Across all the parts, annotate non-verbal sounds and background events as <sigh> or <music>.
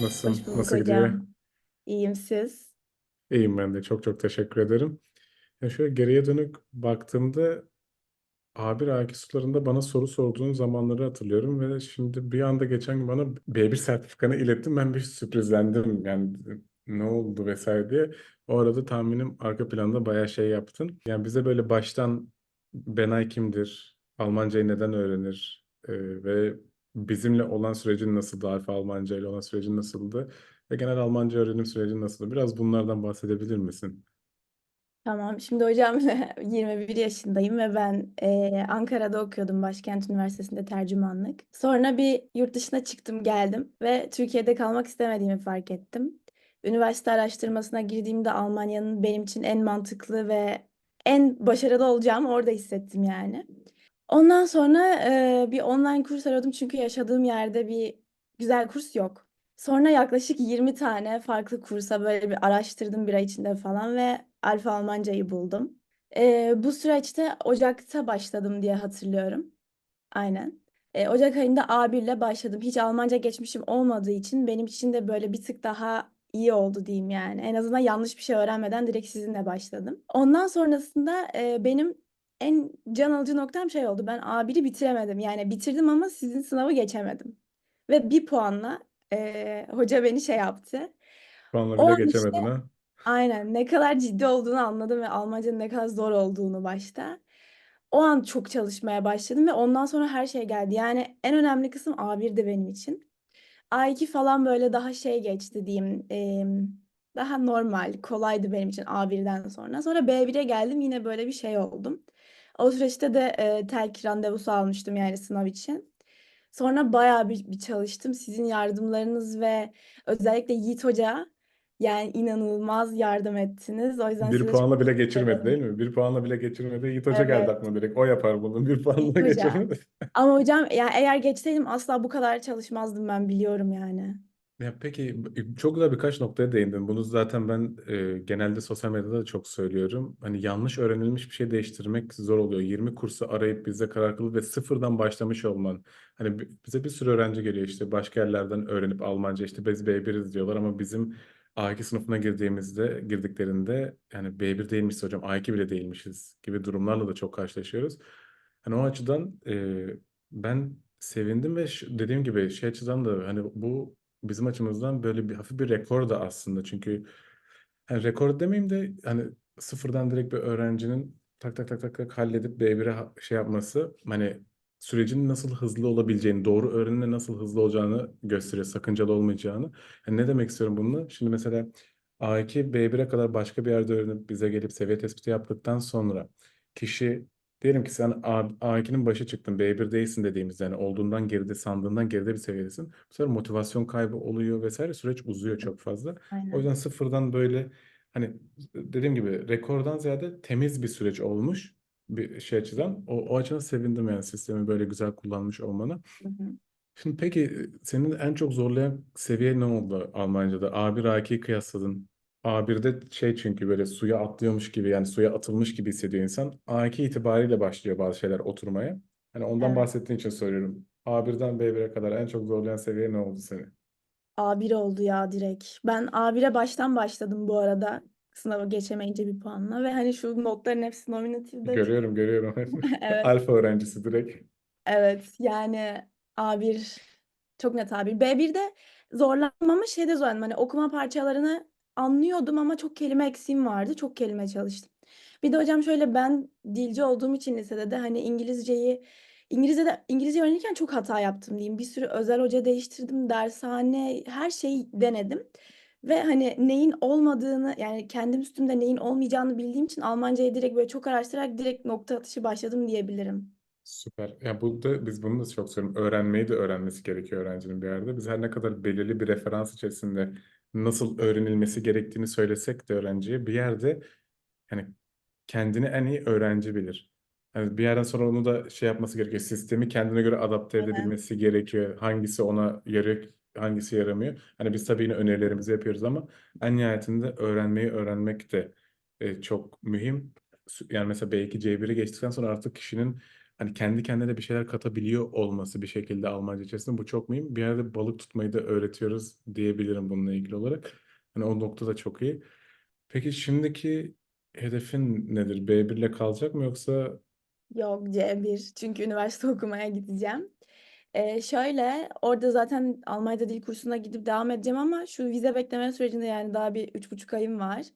Nasılsın? Hoş bulduk Nasıl gidiyor? hocam. İyiyim siz? İyiyim ben de. Çok çok teşekkür ederim. Ya şöyle geriye dönük baktığımda A1 A2 sularında bana soru sorduğun zamanları hatırlıyorum ve şimdi bir anda geçen gün bana B1 sertifikanı ilettin. Ben bir sürprizlendim. Yani ne oldu vesaire diye. O arada tahminim arka planda bayağı şey yaptın. Yani bize böyle baştan Benay kimdir? Almancayı neden öğrenir? Ee, ve bizimle olan sürecin nasıldı? Alfa Almanca ile olan sürecin nasıldı? Ve genel Almanca öğrenim sürecin nasıldı? Biraz bunlardan bahsedebilir misin? Tamam. Şimdi hocam <laughs> 21 yaşındayım ve ben eee, Ankara'da okuyordum Başkent Üniversitesi'nde tercümanlık. Sonra bir yurt dışına çıktım geldim ve Türkiye'de kalmak istemediğimi fark ettim. Üniversite araştırmasına girdiğimde Almanya'nın benim için en mantıklı ve en başarılı olacağımı orada hissettim yani. Ondan sonra eee, bir online kurs aradım çünkü yaşadığım yerde bir güzel kurs yok. Sonra yaklaşık 20 tane farklı kursa böyle bir araştırdım bir ay içinde falan ve Alfa Almancayı buldum. Eee, bu süreçte Ocak'ta başladım diye hatırlıyorum. Aynen. Eee, Ocak ayında A1 ile başladım. Hiç Almanca geçmişim olmadığı için benim için de böyle bir tık daha iyi oldu diyeyim yani. En azından yanlış bir şey öğrenmeden direkt sizinle başladım. Ondan sonrasında eee, benim en can alıcı noktam şey oldu. Ben A1'i bitiremedim. Yani bitirdim ama sizin sınavı geçemedim. Ve bir puanla eee, hoca beni şey yaptı. Puanla O bile an işte geçemedin ha? aynen ne kadar ciddi olduğunu anladım ve Almancanın ne kadar zor olduğunu başta. O an çok çalışmaya başladım ve ondan sonra her şey geldi. Yani en önemli kısım A1'di benim için. A2 falan böyle daha şey geçti diyeyim. em, daha normal, kolaydı benim için A1'den sonra. Sonra B1'e geldim yine böyle bir şey oldum. O süreçte de e, telk randevusu almıştım yani sınav için. Sonra bayağı bir, bir çalıştım. Sizin yardımlarınız ve özellikle Yiğit Hoca yani inanılmaz yardım ettiniz. O yüzden Bir size çok puanla bile teşekkür geçirmedi değil ederim. mi? Bir puanla bile geçirmedi. Yiğit Hoca geldi Evet, aklıma direkt. O yapar bunu. Bir Yiğit puanla Hoca. geçirmedi. Ama hocam yani eğer geçseydim asla bu kadar çalışmazdım ben biliyorum yani. Ya peki çok güzel birkaç noktaya değindin. Bunu zaten ben e, genelde sosyal medyada da çok söylüyorum. Hani yanlış öğrenilmiş bir şey değiştirmek zor oluyor. 20 kursu arayıp bize karar kılıp ve sıfırdan başlamış olman. Hani bi- bize bir sürü öğrenci geliyor işte başka yerlerden öğrenip Almanca işte biz B1'iz diyorlar ama bizim A2 sınıfına girdiğimizde girdiklerinde yani B1 değilmişiz hocam A2 bile değilmişiz gibi durumlarla da çok karşılaşıyoruz. Hani o açıdan e, ben sevindim ve dediğim gibi şey açıdan da hani bu bizim açımızdan böyle bir hafif bir rekor da aslında. Çünkü hani rekor demeyeyim de hani sıfırdan direkt bir öğrencinin tak tak tak tak tak halledip B1'e ha- şey yapması hani sürecin nasıl hızlı olabileceğini, doğru öğrenimle nasıl hızlı olacağını gösteriyor, sakıncalı olmayacağını. Hani ne demek istiyorum bununla? Şimdi mesela A2, B1'e kadar başka bir yerde öğrenip bize gelip seviye tespiti yaptıktan sonra kişi Diyelim ki sen A, A2'nin başı çıktın, B1 değilsin dediğimizde yani olduğundan geride, sandığından geride bir seviyedesin. Bu sefer motivasyon kaybı oluyor vesaire. Süreç uzuyor çok fazla. O Aynen. yüzden sıfırdan böyle hani dediğim gibi rekordan ziyade temiz bir süreç olmuş bir şey açıdan. O, o açıdan sevindim yani sistemi böyle güzel kullanmış olmana. Hı hı. Şimdi peki senin en çok zorlayan seviye ne oldu Almanca'da? A1 A2'yi kıyasladın. A1'de şey çünkü böyle suya atlıyormuş gibi yani suya atılmış gibi hissediyor insan. A2 itibariyle başlıyor bazı şeyler oturmaya. Hani ondan Evet. bahsettiğin için soruyorum. A1'den B1'e kadar en çok zorlayan seviye ne oldu seni? A1 oldu ya direkt. Ben A1'e baştan başladım bu arada. Sınavı geçemeyince bir puanla ve hani şu notların hepsi nominatifde. Görüyorum görüyorum. <laughs> Evet. <laughs> Alfa öğrencisi direkt. Evet yani A1 çok net A1. B1'de zorlandım ama şeyde zorlandım. Hani okuma parçalarını anlıyordum ama çok kelime eksiğim vardı. Çok kelime çalıştım. Bir de hocam şöyle ben dilci olduğum için lisede de hani İngilizceyi İngilizce'de İngilizce öğrenirken çok hata yaptım diyeyim. Bir sürü özel hoca değiştirdim, dershane, her şeyi denedim. Ve hani neyin olmadığını yani kendim üstümde neyin olmayacağını bildiğim için Almancayı direkt böyle çok araştırarak direkt nokta atışı başladım diyebilirim. Süper. Ya burada biz bunu da çok söylüyorum. Öğrenmeyi de öğrenmesi gerekiyor öğrencinin bir yerde. Biz her ne kadar belirli bir referans içerisinde nasıl öğrenilmesi gerektiğini söylesek de öğrenciye bir yerde yani kendini en iyi öğrenci bilir. Yani bir yerden sonra onu da şey yapması gerekiyor. Sistemi kendine göre adapte Aynen. edebilmesi gerekiyor. Hangisi ona yarıyor, hangisi yaramıyor. Hani biz tabii yine önerilerimizi yapıyoruz ama en nihayetinde öğrenmeyi öğrenmek de e, çok mühim. Yani mesela B2 C1'i geçtikten sonra artık kişinin hani kendi kendine bir şeyler katabiliyor olması bir şekilde Almanca içerisinde bu çok mühim. Bir yerde balık tutmayı da öğretiyoruz diyebilirim bununla ilgili olarak. Hani o nokta da çok iyi. Peki şimdiki hedefin nedir? B1 ile kalacak mı yoksa Yok C1 çünkü üniversite <laughs> okumaya gideceğim. Ee, şöyle orada zaten Almanya'da dil kursuna gidip devam edeceğim ama şu vize bekleme sürecinde yani daha bir üç buçuk ayım var.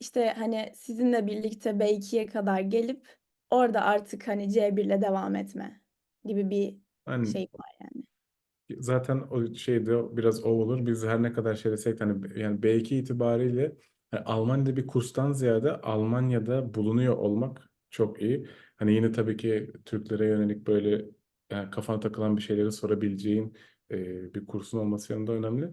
İşte hani sizinle birlikte B2'ye kadar gelip orada artık hani C1 ile devam etme gibi bir hani şey var yani. Zaten o şeyde biraz o olur. Biz her ne kadar şey desek de hani yani B2 itibariyle hani Almanya'da bir kurstan ziyade Almanya'da bulunuyor olmak çok iyi. Hani yine tabii ki Türklere yönelik böyle yani kafana takılan bir şeyleri sorabileceğin e, bir kursun olması yanında önemli.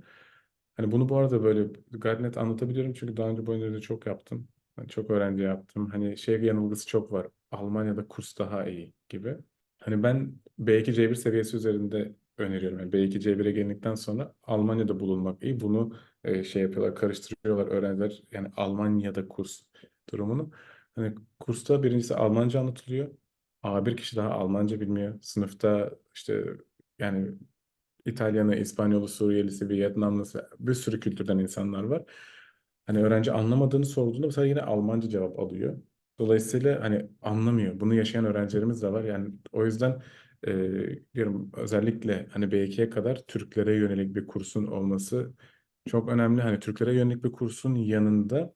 Hani bunu bu arada böyle gayet net anlatabiliyorum çünkü daha önce bu önerileri çok yaptım. Hani çok öğrenci yaptım. Hani şey yanılgısı çok var. Almanya'da kurs daha iyi gibi. Hani ben B2 C1 seviyesi üzerinde öneriyorum. Yani B2 C1'e geldikten sonra Almanya'da bulunmak iyi. Bunu e, şey yapıyorlar, karıştırıyorlar öğrenciler. Yani Almanya'da kurs durumunu. Hani kursta birincisi Almanca anlatılıyor. A1 kişi daha Almanca bilmiyor. Sınıfta işte yani İtalyanı, İspanyolu, Suriyelisi, Vietnamlısı bir sürü kültürden insanlar var. Hani öğrenci anlamadığını sorduğunda mesela yine Almanca cevap alıyor. Dolayısıyla hani anlamıyor. Bunu yaşayan öğrencilerimiz de var. Yani o yüzden e, diyorum özellikle hani B2'ye kadar Türklere yönelik bir kursun olması çok önemli. Hani Türklere yönelik bir kursun yanında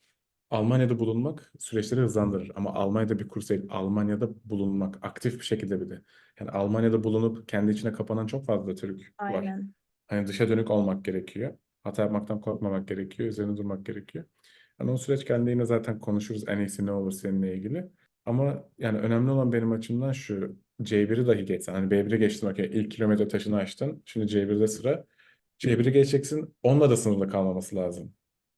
Almanya'da bulunmak süreçleri hızlandırır. Ama Almanya'da bir kurs değil, Almanya'da bulunmak aktif bir şekilde bir de. Yani Almanya'da bulunup kendi içine kapanan çok fazla Türk var. Aynen. Hani dışa dönük olmak gerekiyor. Hata yapmaktan korkmamak gerekiyor. Üzerine durmak gerekiyor. Yani o süreç geldiğinde zaten konuşuruz en iyisi ne olur seninle ilgili. Ama yani önemli olan benim açımdan şu C1'i dahi geçsen. Hani B1'i geçtin okey ilk kilometre taşını açtın. Şimdi C1'de sıra. C1'i geçeceksin. Onunla da sınırlı kalmaması lazım.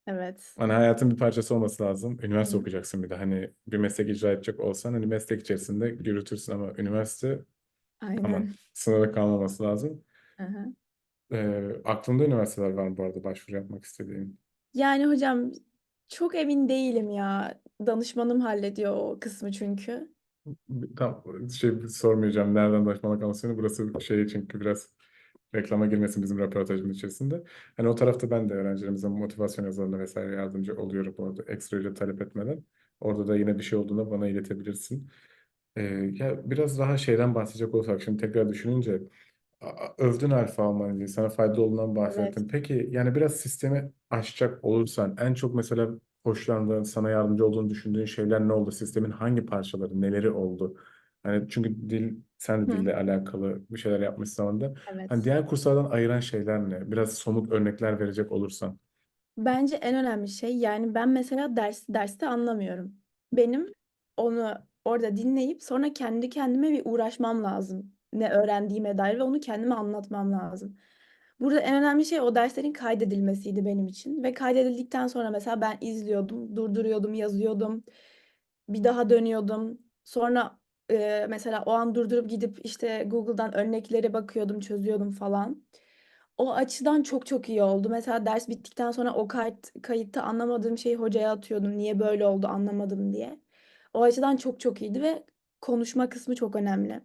Evet. Hani hayatın bir parçası olması lazım. Üniversite Hı. okuyacaksın bir de. Hani bir meslek icra edecek olsan hani meslek içerisinde yürütürsün ama üniversite Aynen. sınırlı kalmaması lazım. Hı hı. Ee, aklında üniversiteler var mı bu arada başvuru yapmak istediğin? Yani hocam çok emin değilim ya. Danışmanım hallediyor o kısmı çünkü. Tam şey sormayacağım nereden başlamak anlasını. Burası şey çünkü biraz reklama girmesin bizim röportajımız içerisinde. Hani o tarafta ben de öğrencilerimize motivasyon yazılarına vesaire yardımcı oluyorum bu arada ekstra ücret talep etmeden. Orada da yine bir şey olduğunda bana iletebilirsin. Ee, ya biraz daha şeyden bahsedecek olursak şimdi tekrar düşününce övdün Alfa Almancayı sana faydalı olduğundan Evet. bahsettin. Peki yani biraz sistemi aşacak olursan en çok mesela hoşlandığın, sana yardımcı olduğunu düşündüğün şeyler ne oldu? Sistemin hangi parçaları, neleri oldu? Hani çünkü dil, sen de Hı. dille alakalı bir şeyler yapmışsın zamanında. Hani Evet. diğer kurslardan ayıran şeyler ne? Biraz somut örnekler verecek olursan. Bence en önemli şey yani ben mesela ders derste anlamıyorum. Benim onu orada dinleyip sonra kendi kendime bir uğraşmam lazım. Ne öğrendiğime dair ve onu kendime anlatmam lazım. Burada en önemli şey o derslerin kaydedilmesiydi benim için. Ve kaydedildikten sonra mesela ben izliyordum, durduruyordum, yazıyordum. Bir daha dönüyordum. Sonra e, mesela o an durdurup gidip işte Google'dan örneklere bakıyordum, çözüyordum falan. O açıdan çok çok iyi oldu. Mesela ders bittikten sonra o kayıt, kayıtta anlamadığım şeyi hocaya atıyordum. Niye böyle oldu anlamadım diye. O açıdan çok çok iyiydi ve konuşma kısmı çok önemli.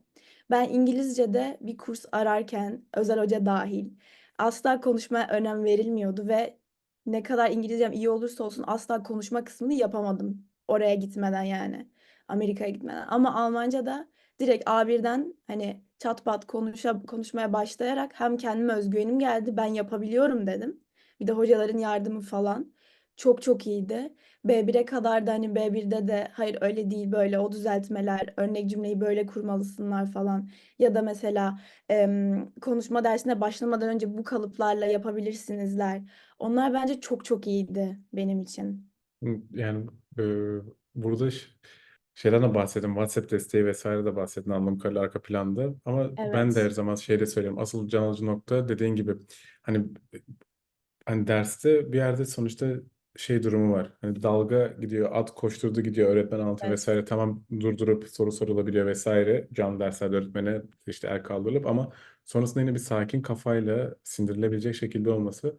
Ben İngilizce'de bir kurs ararken özel hoca dahil asla konuşmaya önem verilmiyordu ve ne kadar İngilizcem iyi olursa olsun asla konuşma kısmını yapamadım. Oraya gitmeden yani. Amerika'ya gitmeden. Ama Almanca'da direkt A1'den hani çat pat konuşa, konuşmaya başlayarak hem kendime özgüvenim geldi. Ben yapabiliyorum dedim. Bir de hocaların yardımı falan. Çok çok iyiydi. B1'e kadar da hani B1'de de hayır öyle değil böyle o düzeltmeler, örnek cümleyi böyle kurmalısınlar falan. Ya da mesela em, konuşma dersine başlamadan önce bu kalıplarla yapabilirsinizler. Onlar bence çok çok iyiydi benim için. Yani e, burada ş- şeyden de bahsettim. WhatsApp desteği vesaire de bahsettin anladığım kadarıyla arka planda. Ama ben de her Evet. zaman şey de söylüyorum. Asıl can alıcı nokta dediğin gibi hani hani derste bir yerde sonuçta şey durumu var. Hani dalga gidiyor, at koşturdu gidiyor, öğretmen anlatıyor Evet. vesaire. Tamam durdurup soru sorulabiliyor vesaire. Canlı derslerde öğretmene işte el kaldırılıp ama sonrasında yine bir sakin kafayla sindirilebilecek şekilde olması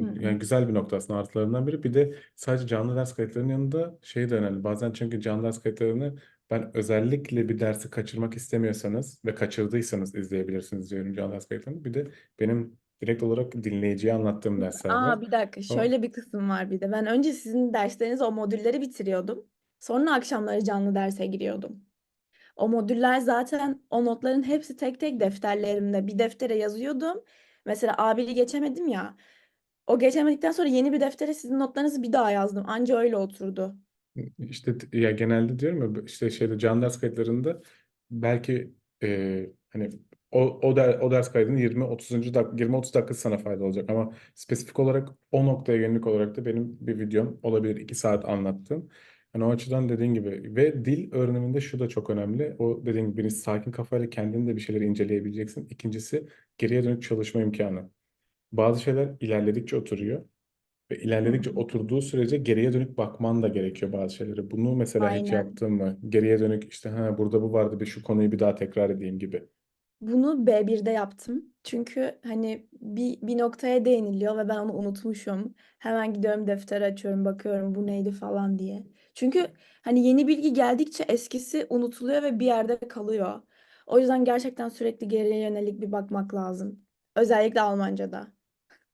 Hı yani, hı. yani güzel bir nokta aslında artılarından biri. Bir de sadece canlı ders kayıtlarının yanında şey de önemli. Bazen çünkü canlı ders kayıtlarını Ben özellikle bir dersi kaçırmak istemiyorsanız ve kaçırdıysanız izleyebilirsiniz diyorum Can ders kayıtlarını. Bir de benim direkt olarak dinleyiciye anlattığım. Aa bir dakika O şöyle bir kısım var bir de. Ben önce sizin dersleriniz o modülleri bitiriyordum. Sonra akşamları canlı derse giriyordum. O modüller zaten o notların hepsi tek tek defterlerimde. Bir deftere yazıyordum. Mesela A1'i geçemedim ya. O geçemedikten sonra yeni bir deftere sizin notlarınızı bir daha yazdım. Anca öyle oturdu. İşte t- ya genelde diyorum ya işte şeyde can ders kayıtlarında belki e, hani o o, der, o ders kaydının 20 30. dak 20 30 dakikası sana fayda olacak ama spesifik olarak o noktaya yönelik olarak da benim bir videom olabilir 2 saat anlattım. Yani o açıdan dediğin gibi ve dil öğreniminde şu da çok önemli. O dediğin gibi birincisi sakin kafayla kendin de bir şeyleri inceleyebileceksin. İkincisi geriye dönük çalışma imkanı. Bazı şeyler ilerledikçe oturuyor. Ve ilerledikçe oturduğu sürece geriye dönük bakman da gerekiyor bazı şeylere. Bunu mesela hiç Aynen. yaptın mı? Geriye dönük işte ha burada bu vardı bir şu konuyu bir daha tekrar edeyim gibi. Bunu B1'de yaptım. Çünkü hani bir, bir noktaya değiniliyor ve ben onu unutmuşum. Hemen gidiyorum defter açıyorum bakıyorum bu neydi falan diye. Çünkü hani yeni bilgi geldikçe eskisi unutuluyor ve bir yerde kalıyor. O yüzden gerçekten sürekli geriye yönelik bir bakmak lazım. Özellikle Almanca'da.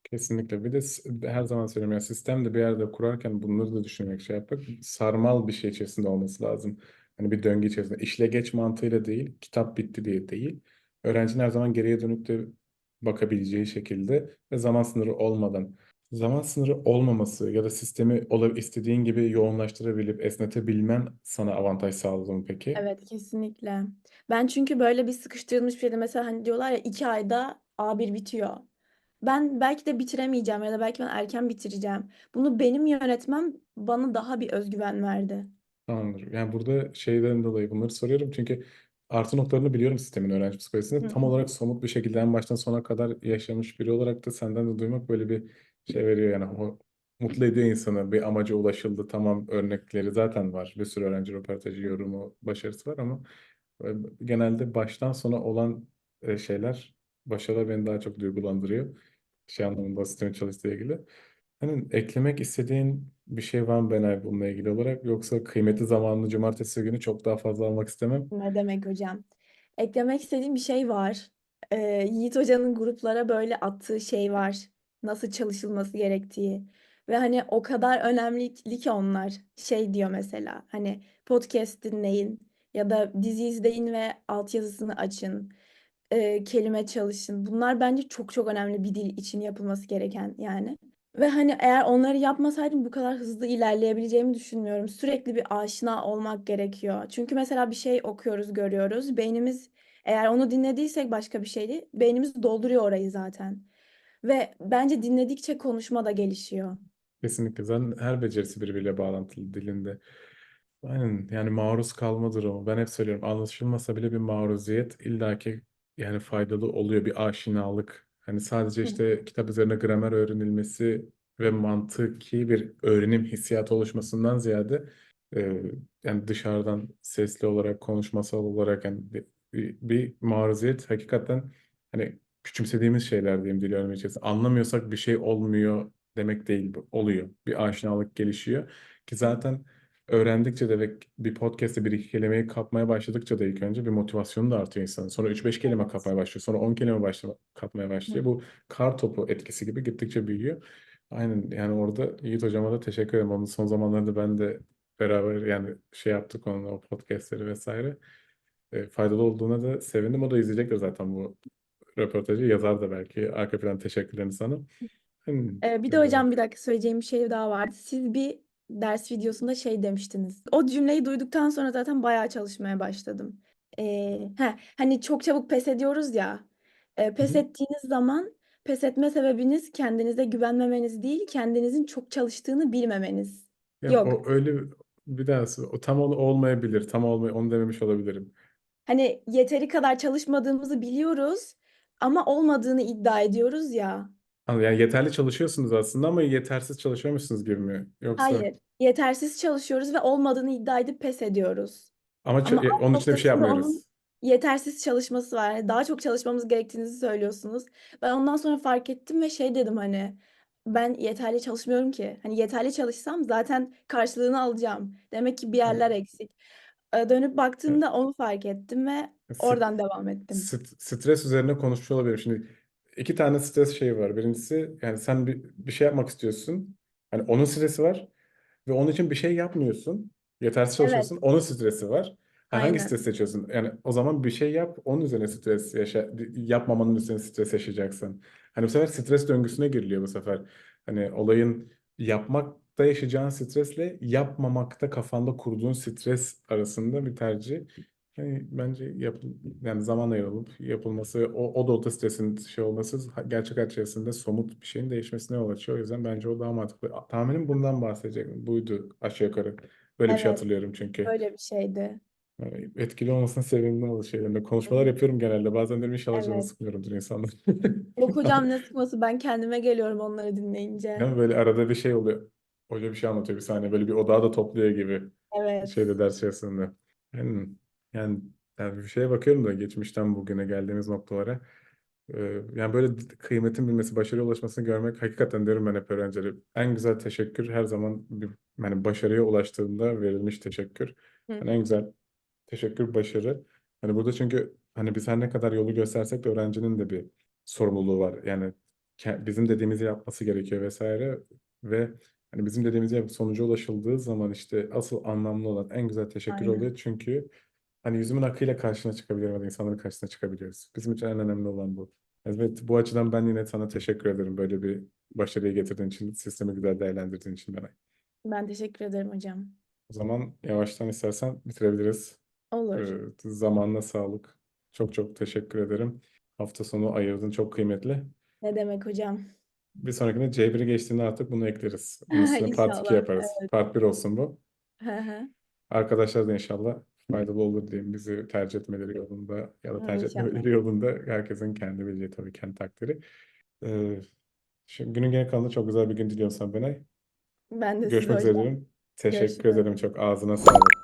Kesinlikle. Bir de her zaman söylüyorum ya sistem de bir yerde kurarken bunları da düşünmek şey yapmak sarmal bir şey içerisinde olması lazım. Hani bir döngü içerisinde. İşle geç mantığıyla değil, kitap bitti diye değil. Öğrencinin her zaman geriye dönük de bakabileceği şekilde ve zaman sınırı olmadan. Zaman sınırı olmaması ya da sistemi ola, istediğin gibi yoğunlaştırabilip esnetebilmen sana avantaj sağladı mı peki? Evet kesinlikle. Ben çünkü böyle bir sıkıştırılmış bir şeyde mesela hani diyorlar ya iki ayda A1 bitiyor. Ben belki de bitiremeyeceğim ya da belki ben erken bitireceğim. Bunu benim yönetmem bana daha bir özgüven verdi. Tamamdır. Yani burada şeyden dolayı bunları soruyorum çünkü artı noktalarını biliyorum sistemin öğrenci psikolojisinde. Tam olarak somut bir şekilde en baştan sona kadar yaşamış biri olarak da senden de duymak böyle bir şey veriyor yani o mutlu ediyor insanı. Bir amaca ulaşıldı. Tamam örnekleri zaten var. Bir sürü öğrenci röportajı, yorumu, başarısı var ama e, genelde baştan sona olan e, şeyler, başarılar beni daha çok duygulandırıyor. Şey anlamında sistemin çalıştığı ilgili. Hani eklemek istediğin bir şey var mı Benay bununla ilgili olarak? Yoksa kıymetli zamanını cumartesi günü çok daha fazla almak istemem. Ne demek hocam? Eklemek istediğim bir şey var. Ee, Yiğit Hoca'nın gruplara böyle attığı şey var. Nasıl çalışılması gerektiği. Ve hani o kadar önemli ki onlar. Şey diyor mesela hani podcast dinleyin ya da dizi izleyin ve altyazısını açın. Ee, kelime çalışın. Bunlar bence çok çok önemli bir dil için yapılması gereken yani. Ve hani eğer onları yapmasaydım bu kadar hızlı ilerleyebileceğimi düşünmüyorum. Sürekli bir aşina olmak gerekiyor. Çünkü mesela bir şey okuyoruz, görüyoruz. Beynimiz eğer onu dinlediysek başka bir şeydi, beynimiz dolduruyor orayı zaten. Ve bence dinledikçe konuşma da gelişiyor. Kesinlikle. Zaten her becerisi birbiriyle bağlantılı dilinde. Aynen yani maruz kalma durumu. Ben hep söylüyorum anlaşılmasa bile bir maruziyet illaki yani faydalı oluyor bir aşinalık. Hani sadece Hı. işte kitap üzerine gramer öğrenilmesi ve mantıki bir öğrenim hissiyatı oluşmasından ziyade e, yani dışarıdan sesli olarak konuşmasal olarak yani bir, bir, bir maruziyet hakikaten hani küçümsediğimiz şeyler diyeyim dil içerisinde. Anlamıyorsak bir şey olmuyor demek değil bu. Oluyor. Bir aşinalık gelişiyor ki zaten öğrendikçe de ve bir podcast'te bir iki kelimeyi kapmaya başladıkça da ilk önce bir motivasyonu da artıyor insanın. Sonra 3-5 kelime kapmaya başlıyor. Sonra 10 kelime başla, kapmaya başlıyor. Bu kar topu etkisi gibi gittikçe büyüyor. Aynen yani orada Yiğit hocama da teşekkür ederim. Onun son zamanlarda ben de beraber yani şey yaptık onunla o podcastleri vesaire. E, faydalı olduğuna da sevindim. O da izleyecektir zaten bu röportajı. Yazar da belki. Arka plan teşekkürlerini sana. Ee, bir de hocam bir dakika söyleyeceğim bir şey daha vardı. Siz bir ders videosunda şey demiştiniz. O cümleyi duyduktan sonra zaten bayağı çalışmaya başladım. Ee, he, hani çok çabuk pes ediyoruz ya. Ee, pes hı. ettiğiniz zaman pes etme sebebiniz kendinize güvenmemeniz değil, kendinizin çok çalıştığını bilmemeniz. Yani Yok. o öyle bir daha o tam ol- olmayabilir. Tam olmay onu dememiş olabilirim. Hani yeteri kadar çalışmadığımızı biliyoruz ama olmadığını iddia ediyoruz ya. Yani yeterli çalışıyorsunuz aslında ama yetersiz çalışıyormuşsunuz gibi mi? Yoksa Hayır, yetersiz çalışıyoruz ve olmadığını iddia edip pes ediyoruz. ama Ama alt onun için bir şey noktasında yapmıyoruz. yetersiz çalışması var. Yani daha çok çalışmamız gerektiğini söylüyorsunuz. Ben ondan sonra fark ettim ve şey dedim hani ben yeterli çalışmıyorum ki. Hani yeterli çalışsam zaten karşılığını alacağım. Demek ki bir Evet. yerler eksik. e, dönüp baktığımda onu fark ettim ve St- oradan devam ettim. st- stres üzerine konuşmuş olabilirim. Şimdi iki tane stres şeyi var. Birincisi yani sen bir, bir şey yapmak istiyorsun. Hani onun stresi var ve onun için bir şey yapmıyorsun. Yetersiz Evet, çalışıyorsun. Onun stresi var. Ha, hangi aynen. stres seçiyorsun? Yani o zaman bir şey yap, onun üzerine stres yaşa, yapmamanın üzerine stres yaşayacaksın. Hani bu sefer stres döngüsüne giriliyor bu sefer. Hani olayın yapmakta yaşayacağın stresle yapmamakta kafanda kurduğun stres arasında bir tercih. Yani bence yapıl yani zaman ayrılıp yapılması, o, o da o stresin şey olması gerçek hayat içerisinde somut bir şeyin değişmesine yol açıyor. O yüzden bence o daha mantıklı. Tahminim bundan bahsedecek. Buydu aşağı yukarı. Böyle bir şey Evet, hatırlıyorum çünkü. öyle bir şeydi. Yani etkili olmasına sevindim o şeylerinde. Konuşmalar yapıyorum genelde. Bazen diyorum inşallah canını Evet. sıkmıyorumdur insanlar. Yok <laughs> hocam ne sıkması ben kendime geliyorum onları dinleyince. Mi? Böyle arada bir şey oluyor. Hoca bir şey anlatıyor bir saniye. Böyle bir odağı da topluyor gibi. Evet. Şeyde ders içerisinde. Yani, yani, yani bir şeye bakıyorum da geçmişten bugüne geldiğimiz noktalara. Ee, yani böyle kıymetin bilmesi, başarıya ulaşmasını görmek hakikaten diyorum ben hep öğrencilere. En güzel teşekkür her zaman bir, yani başarıya ulaştığında verilmiş teşekkür. Hı. Yani en güzel teşekkür başarı. Hani burada çünkü hani biz her ne kadar yolu göstersek de öğrencinin de bir sorumluluğu var. Yani ke- bizim dediğimizi yapması gerekiyor vesaire ve hani bizim dediğimizi yapıp sonuca ulaşıldığı zaman işte asıl anlamlı olan en güzel teşekkür Aynen. oluyor. Çünkü hani yüzümün akıyla karşına çıkabiliyorum ya da insanların karşısına çıkabiliyoruz. Bizim için en önemli olan bu. Evet, bu açıdan ben yine sana teşekkür ederim böyle bir başarıya getirdiğin için, sistemi güzel değerlendirdiğin için bana. Ben teşekkür ederim hocam. O zaman yavaştan istersen bitirebiliriz. Olur. Ee, zamanına sağlık. Çok çok teşekkür ederim. Hafta sonu ayırdın çok kıymetli. Ne demek hocam? Bir sonrakinde C1'i geçtiğinde artık bunu ekleriz. <laughs> Bunun üstüne part 2 İnşallah. yaparız. Evet. Part 1 olsun bu. Hı hı. Arkadaşlar da inşallah faydalı olur diyeyim. Bizi tercih etmeleri yolunda ya da tercih İnşallah. etmemeleri yolunda herkesin kendi bileceği tabii kendi takdiri. Ee, şimdi günün geri kalanında çok güzel bir gün diliyorum sana Benay. Ben de size Görüşmek üzere hocam. diyorum. Teşekkür Görüşürüz. ederim çok. Ağzına sağlık.